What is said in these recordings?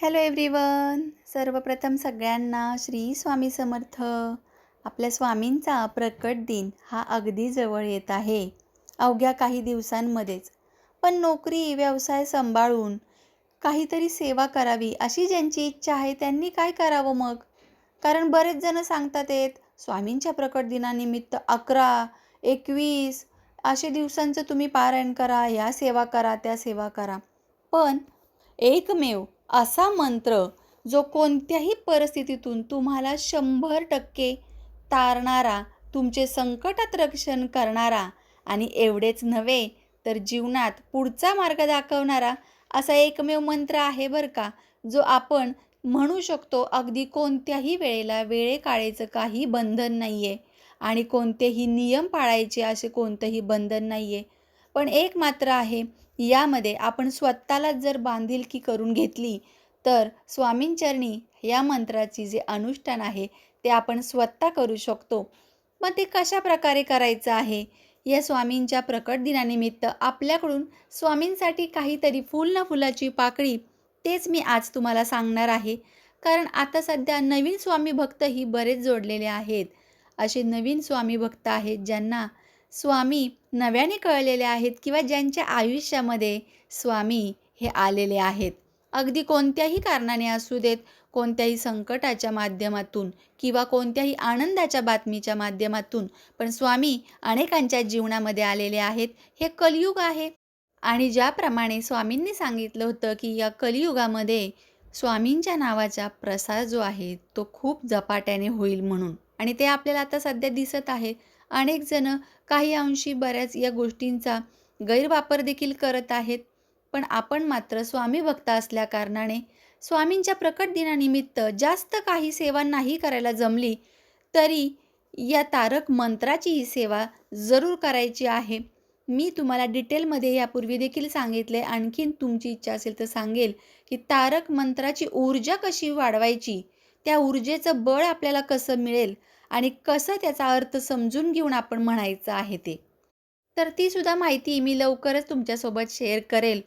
Hello everyone सर्वप्रथम सगळ्यांना श्री स्वामी समर्थ. आपल्या स्वामींचा प्रकट दिन हा अगदी जवळ येत आहे. अवघ्या काही दिवसांमध्येच. पण नोकरी व्यवसाय सांभाळून काहीतरी सेवा करावी अशी ज्यांची इच्छा आहे त्यांनी काय करावं मग? कारण बरेच जण सांगतात आहेत स्वामींच्या प्रकट दिनानिमित्त अकरा एकवीस असे दिवसांचं तुम्ही पारायण करा या सेवा करा त्या सेवा करा. पण एकमेव असा मंत्र जो कोणत्याही परिस्थितीतून तुम्हाला शंभर टक्के तारणारा तुमचे संकटात रक्षण करणारा आणि एवढेच नव्हे तर जीवनात पुढचा मार्ग दाखवणारा असा एकमेव मंत्र आहे बरं का जो आपण म्हणू शकतो अगदी कोणत्याही वेळेला वेळेकाळेचं काही बंधन नाही आहे आणि कोणतेही नियम पाळायचे असे कोणतंही बंधन नाही आहे पण एक मात्र आहे यामध्ये आपण स्वतःलाच जर बांधिलकी करून घेतली तर स्वामींचरणी या मंत्राची जे अनुष्ठान आहे ते आपण स्वतः करू शकतो. मग ते कशा प्रकारे करायचं आहे? या स्वामींच्या प्रकट दिनानिमित्त आपल्याकडून स्वामींसाठी काहीतरी फुल ना फुलाची पाकळी तेच मी आज तुम्हाला सांगणार आहे. कारण आता सध्या नवीन स्वामी भक्तही बरेच जोडलेले आहेत. असे नवीन स्वामी भक्त आहेत ज्यांना स्वामी नव्याने कळलेले आहेत किंवा ज्यांच्या आयुष्यामध्ये स्वामी हे आलेले आहेत. अगदी कोणत्याही कारणाने असू देत कोणत्याही संकटाच्या माध्यमातून किंवा कोणत्याही आनंदाच्या बातमीच्या माध्यमातून पण स्वामी अनेकांच्या जीवनामध्ये आलेले आहेत. हे कलियुग आहे. आणि ज्याप्रमाणे स्वामींनी सांगितलं होतं की या कलियुगामध्ये स्वामींच्या नावाचा प्रसार जो आहे तो खूप झपाट्याने होईल म्हणून. आणि ते आपल्याला आता सध्या दिसत आहे. अनेक जण काही अंशी बऱ्याच या गोष्टींचा गैरवापर देखील करत आहेत. पण आपण मात्र स्वामी भक्त असल्या कारणाने स्वामींच्या प्रकट दिनानिमित्त जास्त काही सेवा नाही करायला जमली तरी या तारक मंत्राची ही सेवा जरूर करायची आहे. मी तुम्हाला डिटेलमध्ये यापूर्वी देखील सांगितले आणखीन तुमची इच्छा असेल तर सांगेल की तारक मंत्राची ऊर्जा कशी वाढवायची त्या ऊर्जेचं बळ आपल्याला कसं मिळेल आणि कसं त्याचा अर्थ समजून घेऊन आपण म्हणायचं आहे ते. तर ती सुद्धा माहिती मी लवकरच तुमच्यासोबत शेअर करेल.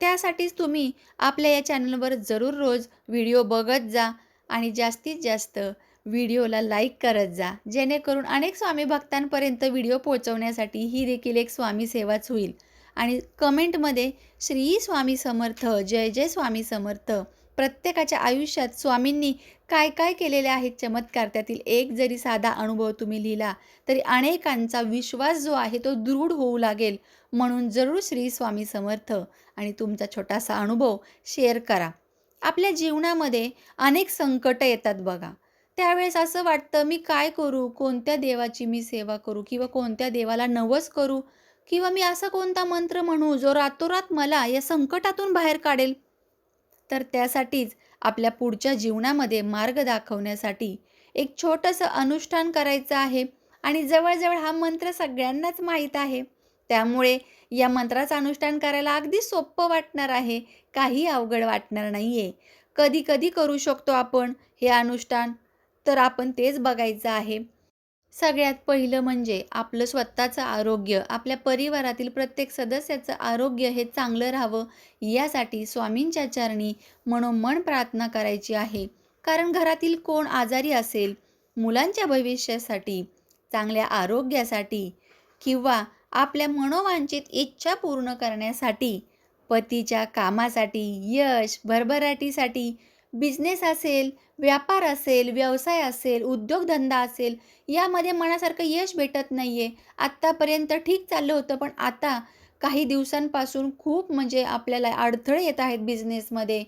त्यासाठीच तुम्ही आपल्या या चॅनलवर जरूर रोज व्हिडिओ बघत जा आणि जास्तीत जास्त व्हिडिओला लाईक करत जा. जेणेकरून अनेक स्वामी भक्तांपर्यंत व्हिडिओ पोहोचवण्यासाठी ही देखील एक स्वामी सेवाच होईल. आणि कमेंटमध्ये श्री स्वामी समर्थ जय जय स्वामी समर्थ प्रत्येकाच्या आयुष्यात स्वामींनी काय काय केलेले आहेत चमत्कार? त्यातील एक जरी साधा अनुभव तुम्ही लिहिला तरी अनेकांचा विश्वास जो आहे तो दृढ होऊ लागेल. म्हणून जरूर श्री स्वामी समर्थ आणि तुमचा छोटासा अनुभव शेअर करा. आपल्या जीवनामध्ये अनेक संकट येतात बघा. त्यावेळेस असं वाटतं मी काय करू? कोणत्या देवाची मी सेवा करू? किंवा कोणत्या देवाला नवस करू? किंवा मी असा कोणता मंत्र म्हणू जो रातोरात मला या संकटातून बाहेर काढेल? तर त्यासाठीच आपल्या पुढच्या जीवनामध्ये मार्ग दाखवण्यासाठी एक छोटंसं अनुष्ठान करायचं आहे. आणि जवळजवळ हा मंत्र सगळ्यांनाच माहीत आहे. त्यामुळे या मंत्राचं अनुष्ठान करायला अगदी सोपं वाटणार आहे. काही अवघड वाटणार नाही आहे कधी कधी करू शकतो आपण हे अनुष्ठान. तर आपण तेच बघायचं आहे. सगळ्यात पहिलं म्हणजे आपलं स्वतःचं आरोग्य आपल्या परिवारातील प्रत्येक सदस्याचं आरोग्य हे चांगलं राहावं यासाठी स्वामींच्या चरणी मनोमन प्रार्थना करायची आहे. कारण घरातील कोण आजारी असेल मुलांच्या भविष्यासाठी चांगल्या आरोग्यासाठी किंवा आपल्या मनोवांचित इच्छा पूर्ण करण्यासाठी पतीच्या कामासाठी यश भरभराटीसाठी बिझनेस असेल व्यापार असेल व्यवसाय असेल उद्योगधंदा असेल यामध्ये मनासारखं यश भेटत नाही आहे आत्तापर्यंत ठीक चाललं होतं पण आता काही दिवसांपासून खूप म्हणजे आपल्याला अडथळे येत आहेत बिझनेसमध्ये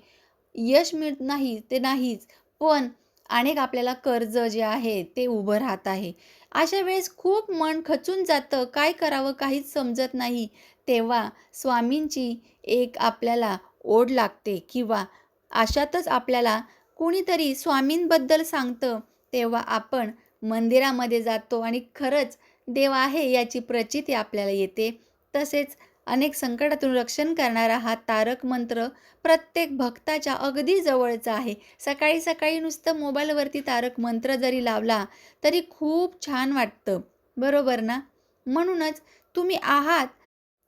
यश मिळत नाही ते नाहीच पण अनेक आपल्याला कर्ज जे आहे ते उभं राहत आहे. अशा वेळेस खूप मन खचून जातं काय करावं काहीच समजत नाही. तेव्हा स्वामींची एक आपल्याला ओढ लागते किंवा अशातच आपल्याला कुणीतरी स्वामींबद्दल सांगतं तेव्हा आपण मंदिरामध्ये जातो आणि खरंच देव आहे याची प्रचिती आपल्याला येते. तसेच अनेक संकटातून रक्षण करणारा हा तारक मंत्र प्रत्येक भक्ताच्या अगदी जवळचा आहे. सकाळी सकाळी नुसतं मोबाईलवरती तारक मंत्र जरी लावला तरी खूप छान वाटतं. बरोबर ना? म्हणूनच तुम्ही आहात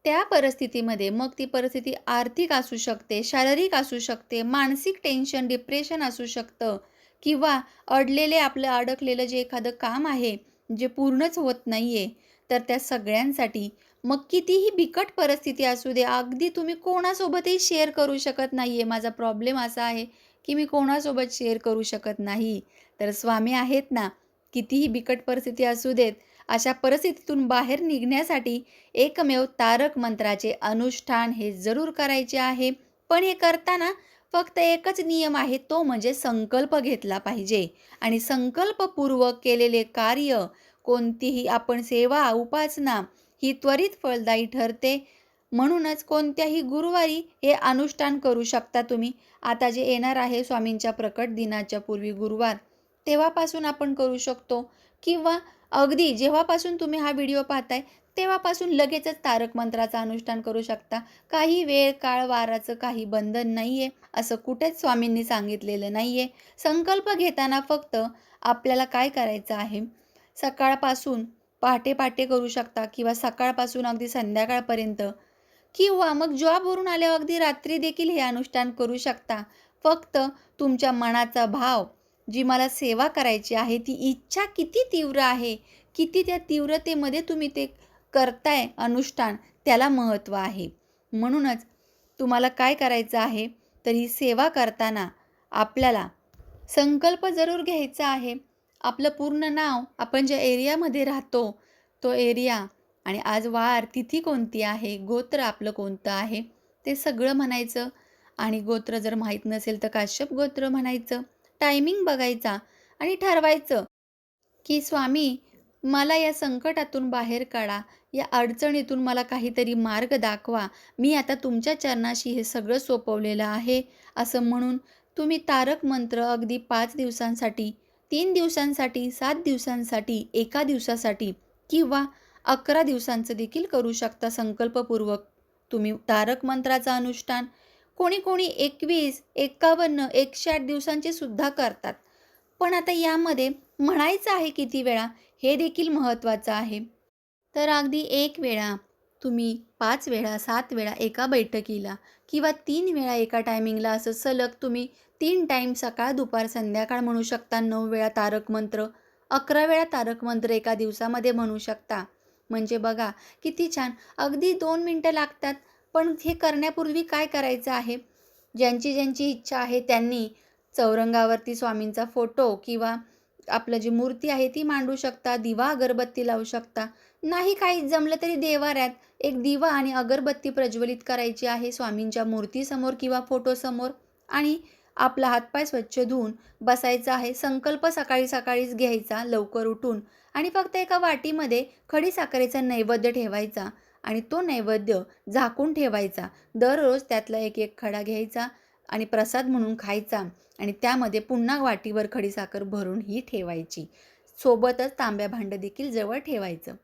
त्या परिस्थितीमध्ये मग ती परिस्थिती आर्थिक असू शकते शारीरिक असू शकते मानसिक टेन्शन डिप्रेशन असू शकतं किंवा अडलेले आपलं अडकलेलं जे एखादं काम आहे जे पूर्णच होत नाही आहे तर त्या सगळ्यांसाठी मग कितीही बिकट परिस्थिती असू दे अगदी तुम्ही कोणासोबतही शेअर करू शकत नाही आहे माझा प्रॉब्लेम असा आहे की मी कोणासोबत शेअर करू शकत नाही. तर स्वामी आहेत ना कितीही बिकट परिस्थिती असू देत अशा परिस्थितीतून बाहेर निघण्यासाठी एकमेव तारक मंत्राचे अनुष्ठान हे जरूर करायचे आहे. पण हे करताना फक्त एकच नियम आहे तो म्हणजे संकल्प घेतला पाहिजे. आणि संकल्पपूर्वक केलेले कार्य कोणतीही आपण सेवा उपासना ही त्वरित फलदायी ठरते. म्हणूनच कोणत्याही गुरुवारी हे अनुष्ठान करू शकता तुम्ही. आता जे येणार आहे स्वामींच्या प्रकट दिनाच्या पूर्वी गुरुवार तेव्हापासून आपण करू शकतो. किंवा अगदी जेव्हापासून तुम्ही हा व्हिडिओ पाहताय तेव्हापासून लगेचच तारक मंत्राचं अनुष्ठान करू शकता. काही वेळ काळ वाराचं काही बंधन नाही आहे असं कुठेच स्वामींनी सांगितलेलं नाही आहे संकल्प घेताना फक्त आपल्याला काय करायचं आहे? सकाळपासून पहाटे पहाटे करू शकता किंवा सकाळपासून अगदी संध्याकाळपर्यंत. किंवा मग जॉबवरून आल्यावर अगदी रात्री देखील हे अनुष्ठान करू शकता. फक्त तुमच्या मनाचा भाव जी मला सेवा करायची आहे ती इच्छा किती तीव्र आहे किती त्या तीव्रतेमध्ये तुम्ही ते करताय अनुष्ठान त्याला महत्त्व आहे. म्हणूनच तुम्हाला काय करायचं आहे तर ही सेवा करताना आपल्याला संकल्प जरूर घ्यायचा आहे. आपलं पूर्ण नाव आपण ज्या एरियामध्ये राहतो तो एरिया आणि आज वार तिथी कोणती आहे गोत्र आपलं कोणतं आहे ते सगळं म्हणायचं. आणि गोत्र जर माहीत नसेल तर काश्यप गोत्र म्हणायचं. टायमिंग बघायचा आणि ठरवायचं की स्वामी मला या संकटातून बाहेर काढा. या अडचणीतून मला काहीतरी मार्ग दाखवा. मी आता तुमच्या चरणाशी हे सगळं सोपवलेलं आहे. असं म्हणून तुम्ही तारक मंत्र अगदी पाच दिवसांसाठी तीन दिवसांसाठी सात दिवसांसाठी एका दिवसासाठी किंवा अकरा दिवसांचं देखील करू शकता संकल्पपूर्वक. तुम्ही तारक मंत्राचं अनुष्ठान कोणी कोणी एकवीस एकावन्न एकशे आठ दिवसांचे सुद्धा करतात. पण आता यामध्ये म्हणायचं आहे किती वेळा हे देखील महत्त्वाचं आहे. तर अगदी एक वेळा तुम्ही पाच वेळा सात वेळा एका बैठकीला किंवा तीन वेळा एका टायमिंगला असं सलग तुम्ही तीन टाईम सकाळ दुपार संध्याकाळ म्हणू शकता नऊ वेळा तारक मंत्र अकरा वेळा तारक मंत्र एका दिवसामध्ये म्हणू शकता. म्हणजे बघा किती छान. अगदी दोन मिनटं लागतात. पण हे करण्यापूर्वी काय करायचं आहे? ज्यांची ज्यांची इच्छा आहे त्यांनी चौरंगावरती स्वामींचा फोटो किंवा आपलं जी मूर्ती आहे ती मांडू शकता दिवा अगरबत्ती लावू शकता. नाही काही जमलं तरी देवाऱ्यात एक दिवा आणि अगरबत्ती प्रज्वलित करायची आहे स्वामींच्या मूर्तीसमोर किंवा फोटोसमोर आणि आपला हातपाय स्वच्छ धुवून बसायचा आहे. संकल्प सकाळी सकाळीच घ्यायचा लवकर उठून आणि फक्त एका वाटीमध्ये खडी साखरेचा नैवेद्य ठेवायचा. आणि तो नैवेद्य झाकून ठेवायचा. दररोज त्यातला एक एक खडा घ्यायचा आणि प्रसाद म्हणून खायचा आणि त्यामध्ये पुन्हा वाटीवर खडीसाखर भरून ही ठेवायची. सोबतच तांब्या भांडं देखील जवळ ठेवायचं.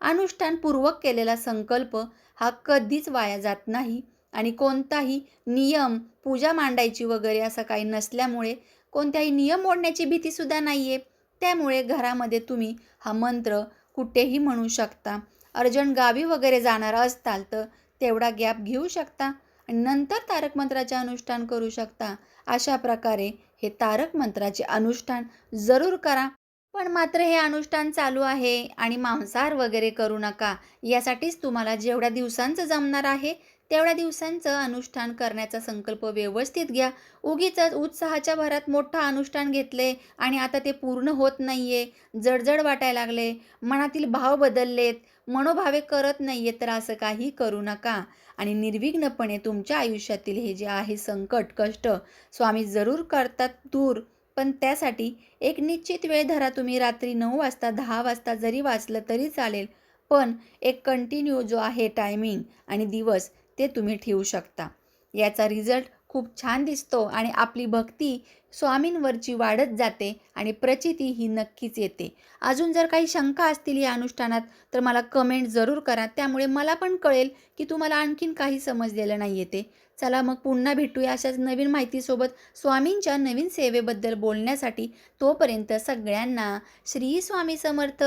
अनुष्ठानपूर्वक केलेला संकल्प हा कधीच वाया जात नाही आणि कोणताही नियम पूजा मांडायची वगैरे असं काही नसल्यामुळे कोणत्याही नियम मोडण्याची भीतीसुद्धा नाही आहे त्यामुळे घरामध्ये तुम्ही हा मंत्र कुठेही म्हणू शकता. अर्जंट गावी वगैरे जाणार असताल तर तेवढा गॅप घेऊ शकता आणि नंतर तारक मंत्राचे अनुष्ठान करू शकता. अशा प्रकारे हे तारक मंत्राचे अनुष्ठान जरूर करा. पण मात्र हे अनुष्ठान चालू आहे आणि मांसाहार वगैरे करू नका. यासाठीच तुम्हाला जेवढ्या दिवसांचं जमणार आहे तेवढ्या दिवसांचं अनुष्ठान करण्याचा संकल्प व्यवस्थित घ्या. उगीच उत्साहाच्या भरात मोठं अनुष्ठान घेतले आणि आता ते पूर्ण होत नाही आहे जडजड वाटायला लागले. मनातील भाव बदललेत. मनोभावे करत नाही आहेत तर असं काही करू नका. आणि निर्विघ्नपणे तुमच्या आयुष्यातील हे जे आहे संकट कष्ट स्वामी जरूर करतात दूर. पण त्यासाठी एक निश्चित वेळ धरा. तुम्ही रात्री नऊ वाजता दहा वाजता जरी वाचलं तरी चालेल. पण एक कंटिन्यू जो आहे टायमिंग आणि दिवस ते तुम्ही ठेवू शकता. याचा रिझल्ट खूप छान दिसतो आणि आपली भक्ती स्वामींवरची वाढत जाते आणि प्रचिती ही नक्कीच येते. अजून जर काही शंका असतील या अनुष्ठानात तर मला कमेंट जरूर करा. त्यामुळे मला पण कळेल की तुम्हाला आणखीन काही समजलेलं नाही येते चला मग पुन्हा भेटूया अशाच नवीन माहितीसोबत स्वामींच्या नवीन सेवेबद्दल बोलण्यासाठी. तोपर्यंत सगळ्यांना श्री स्वामी समर्थ!